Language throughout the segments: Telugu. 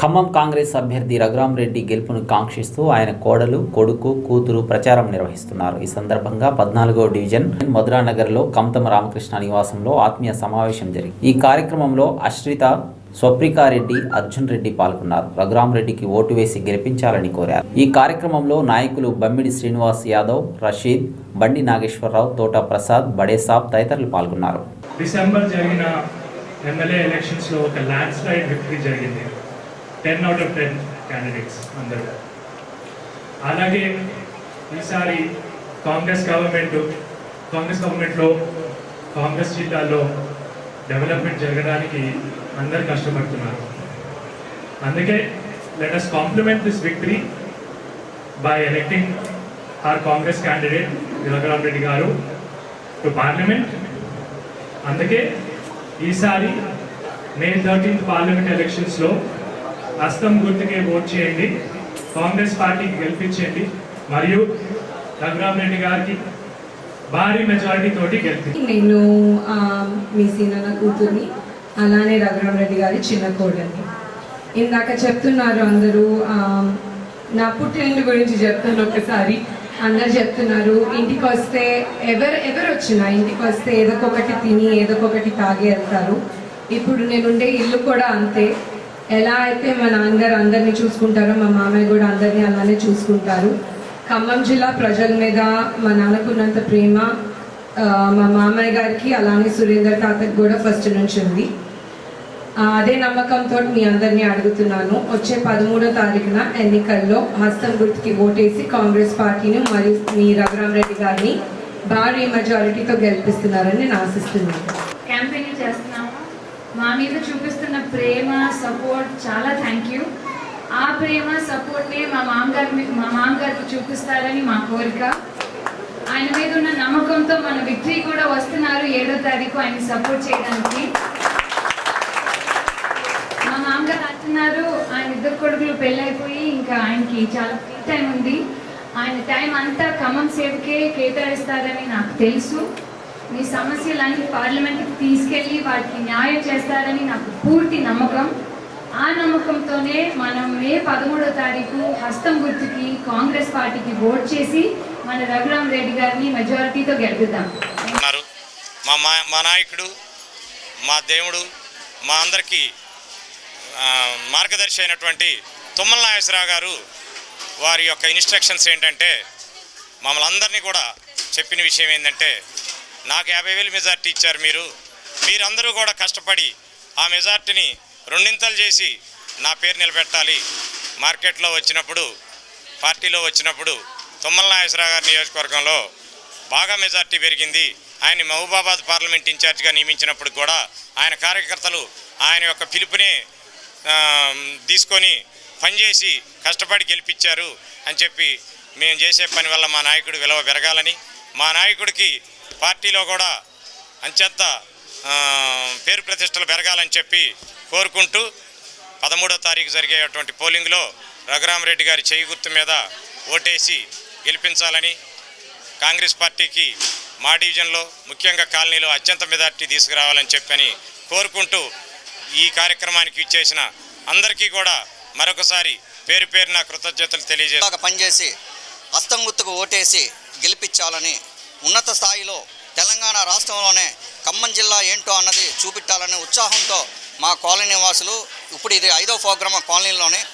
ఖమ్మం కాంగ్రెస్ అభ్యర్థి రఘురామ్ రెడ్డి గెలుపును కాంక్షిస్తూ ఆయన కోడలు కొడుకు కూతురు ప్రచారం నిర్వహిస్తున్నారు. ఈ సందర్భంగా పద్నాలుగో డివిజన్ మధురానగర్లో కమతమ రామకృష్ణ నివాసంలో ఆత్మీయ సమావేశం జరిగింది. ఈ కార్యక్రమంలో అశ్రిత స్వప్రికారెడ్డి అర్జున్ రెడ్డి పాల్గొన్నారు. రఘురామ్ రెడ్డికి ఓటు వేసి గెలిపించాలని కోరారు. ఈ కార్యక్రమంలో నాయకులు బమ్మిడి శ్రీనివాస్ యాదవ్ రషీద్ బండి నాగేశ్వరరావు తోట ప్రసాద్ బడేసాబ్ తదితరులు పాల్గొన్నారు. డిసెంబర్ జరిగిన ఎమ్మెల్యే ఎలక్షన్స్లో ఒక ల్యాండ్ స్లైడ్ విక్టరీ జరిగింది. Ten out of ten candidates అందరూ. అలాగే ఈసారి కాంగ్రెస్ గవర్నమెంట్ కాంగ్రెస్ గవర్నమెంట్లో కాంగ్రెస్ జిల్లాలో డెవలప్మెంట్ జరగడానికి అందరు కష్టపడుతున్నారు. అందుకే let us compliment this victory by electing our Congress candidate Raghuram Reddy గారు టు పార్లమెంట్ అందుకే ఈసారి మే థర్టీన్త్ పార్లమెంట్ ఎలక్షన్స్లో హస్తం గుర్తుకే ఓట్ చేయండి. కాంగ్రెస్ పార్టీకి గెలిపించండి. మరియు రఘురామ్ రెడ్డి గారికి భారీ మెజారిటీ తోటి గెలిపి నేను మీ సీనన్న కూతుర్ని అలానే రఘురామ్ రెడ్డి గారి చిన్న కోడల్ని. ఇందాక చెప్తున్నారు అందరూ నా పుట్టినింటి గురించి చెప్తాను ఒకసారి. అందరు చెప్తున్నారు ఇంటికి వస్తే ఎవరు ఎవరు వచ్చినా ఇంటికి వస్తే ఏదో ఒకటి తిని ఏదో ఒకటి తాగి వెళ్తారు. ఇప్పుడు నేనుండే ఇల్లు కూడా అంతే. ఎలా అయితే మా నాన్నగారు అందరినీ చూసుకుంటారో మా మామయ్య కూడా అందరినీ అలానే చూసుకుంటారు. ఖమ్మం జిల్లా ప్రజల మీద మా నాన్నకున్నంత ప్రేమ మా మామయ్య గారికి అలానే సురేందర్ తాతకి కూడా ఫస్ట్ నుంచి ఉంది. అదే నమ్మకంతో మీ అందరినీ అడుగుతున్నాను. వచ్చే పదమూడో తారీఖున ఎన్నికల్లో హస్తం గుర్తుకి ఓటేసి కాంగ్రెస్ పార్టీని మరియు మీ రఘురామరెడ్డి గారిని భారీ మెజారిటీతో గెలిపిస్తున్నారని నేను ఆశిస్తున్నాను. మా మీద చూపిస్తున్న ప్రేమ సపోర్ట్ చాలా థ్యాంక్ యూ ఆ ప్రేమ సపోర్ట్ని మా మామగారి మా మామగారికి చూపిస్తారని మా కోరిక. ఆయన మీద ఉన్న నమ్మకంతో మన విక్టరీ కూడా వస్తున్నారు ఏడో తారీఖు ఆయన సపోర్ట్ చేయడానికి. మా మామగారు అంటున్నారు ఆయన ఇద్దరు కొడుకులు పెళ్ళైపోయి ఇంకా ఆయనకి చాలా ఫ్రీ టైం ఉంది. ఆయన టైం అంతా ఖమ్మం సేవకే కేటాయిస్తారని నాకు తెలుసు. మీ సమస్యలన్నీ పార్లమెంట్కి తీసుకెళ్ళి వాటికి న్యాయం చేస్తారని నాకు పూర్తి నమ్మకం. ఆ నమ్మకంతోనే మనం మే పదమూడో తారీఖు హస్తం గుర్తుకి కాంగ్రెస్ పార్టీకి ఓట్ చేసి మన రఘురామ్ రెడ్డి గారిని మెజారిటీతో గెలుపుదాం మా మా మా నాయకుడు మా దేవుడు మా అందరికీ మార్గదర్శి అయినటువంటి తుమ్మల నాగేశ్వరరావు గారు వారి యొక్క ఇన్స్ట్రక్షన్స్ ఏంటంటే మమ్మల్ని అందరినీ కూడా చెప్పిన విషయం ఏంటంటే నాకు యాభై వేలు మెజార్టీ ఇచ్చారు మీరు. మీరందరూ కూడా కష్టపడి ఆ మెజార్టీని రెండింతలు చేసి నా పేరు నిలబెట్టాలి. మార్కెట్లో వచ్చినప్పుడు పార్టీలో వచ్చినప్పుడు తుమ్మల నాగేశ్వరరావు గారి నియోజకవర్గంలో బాగా మెజార్టీ పెరిగింది. ఆయన మహబూబాబాద్ పార్లమెంట్ ఇన్ఛార్జిగా నియమించినప్పుడు కూడా ఆయన కార్యకర్తలు ఆయన యొక్క పిలుపునే తీసుకొని పనిచేసి కష్టపడి గెలిపించారు అని చెప్పి మేము చేసే పని వల్ల మా నాయకుడు విలువ పెరగాలని మా నాయకుడికి పార్టీలో కూడా అంచెంత పేరు ప్రతిష్టలు పెరగాలని చెప్పి కోరుకుంటూ పదమూడో తారీఖు జరిగేటువంటి పోలింగ్లో రఘురామరెడ్డి గారి చేయి గుర్తు మీద ఓటేసి గెలిపించాలని కాంగ్రెస్ పార్టీకి మా డివిజన్లో ముఖ్యంగా కాలనీలో అత్యంత మెజార్టీ తీసుకురావాలని చెప్పని కోరుకుంటూ ఈ కార్యక్రమానికి ఇచ్చేసిన అందరికీ కూడా మరొకసారి పేరు పేరున కృతజ్ఞతలు తెలియజేసి పనిచేసి హస్తం గుర్తుకు ఓటేసి గెలిపించాలని ఉన్నత స్థాయిలో తెలంగాణ రాష్ట్రంలోనే ఖమ్మం జిల్లా ఏంటో అన్నది చూపెట్టాలనే ఉత్సాహంతో మా కాలనీ నివాసులు ఇప్పుడు ఇది ఐదో ప్రోగ్రామ్ కాలనీలోనే.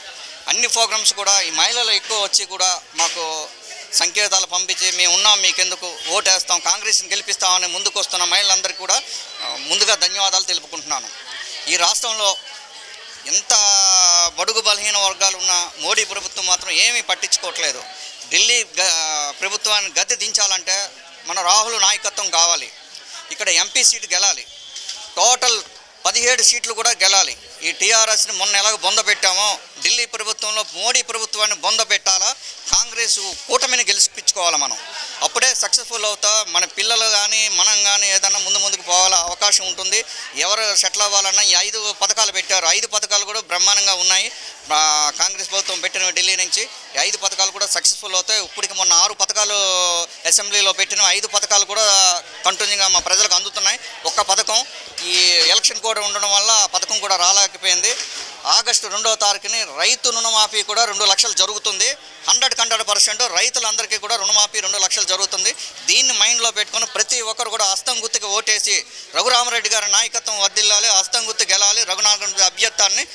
అన్ని ప్రోగ్రామ్స్ కూడా ఈ మహిళలు ఎక్కువ వచ్చి కూడా మాకు సంకేతాలు పంపించి మేము ఉన్నాం మీకెందుకు ఓటేస్తాం కాంగ్రెస్ని గెలిపిస్తామని ముందుకు వస్తున్న మహిళలందరికీ కూడా ముందుగా ధన్యవాదాలు తెలుపుకుంటున్నాను. ఈ రాష్ట్రంలో ఎంత బడుగు బలహీన వర్గాలు ఉన్న మోడీ ప్రభుత్వం మాత్రం ఏమీ పట్టించుకోవట్లేదు. ఢిల్లీ గ- ప్రభుత్వాన్ని గద్దె దించాలంటే మన రాహుల్ నాయకత్వం కావాలి. ఇక్కడ ఎంపీ సీటు గెలాలి. టోటల్ పదిహేడు సీట్లు కూడా గెలాలి. ఈ టీఆర్ఎస్ని మొన్న ఎలాగ బొంద పెట్టామో ఢిల్లీ ప్రభుత్వంలో మోడీ ప్రభుత్వాన్ని బొంద పెట్టాలా కాంగ్రెస్ కూటమిని గెలిపించుకోవాలి మనం. అప్పుడే సక్సెస్ఫుల్ అవుతా మన పిల్లలు కానీ మనం కానీ ఏదైనా ముందు ముందుకు పోవాల అవకాశం ఉంటుంది. ఎవరు సెటిల్ అవ్వాలన్నా ఈ ఐదు పథకాలు పెట్టారు. ఐదు పథకాలు కూడా బ్రహ్మాండంగా ఉన్నాయి. కాంగ్రెస్ ప్రభుత్వం పెట్టిన ఢిల్లీ నుంచి. ఈ ఐదు పథకాలు కూడా సక్సెస్ఫుల్ అవుతాయి. ఇప్పటికి మొన్న ఆరు పథకాలు అసెంబ్లీలో పెట్టిన ఐదు పథకాలు కూడా కంటిన్యూగా మా ప్రజలకు అందుతున్నాయి. ఒక్క పథకం ఈ ఎలక్షన్ కూడా ఉండడం వల్ల ఆ పథకం కూడా రాలేకపోయింది. ఆగస్టు రెండవ తారీఖుని రైతు రుణమాఫీ కూడా రెండు లక్షలు జరుగుతుంది. హండ్రెడ్ హండ్రెడ్ పర్సెంట్ రైతులందరికీ కూడా రుణమాఫీ రెండు లక్షలు జరుగుతుంది. దీన్ని మైండ్లో పెట్టుకొని ప్రతి ఒక్కరు కూడా హస్తం గుర్తుకి ఓటేసి రఘురామరెడ్డి గారి నాయకత్వం వర్దిల్లాలి హస్తం గుర్తు గెలాలి రఘునాథ అభ్యర్థాన్ని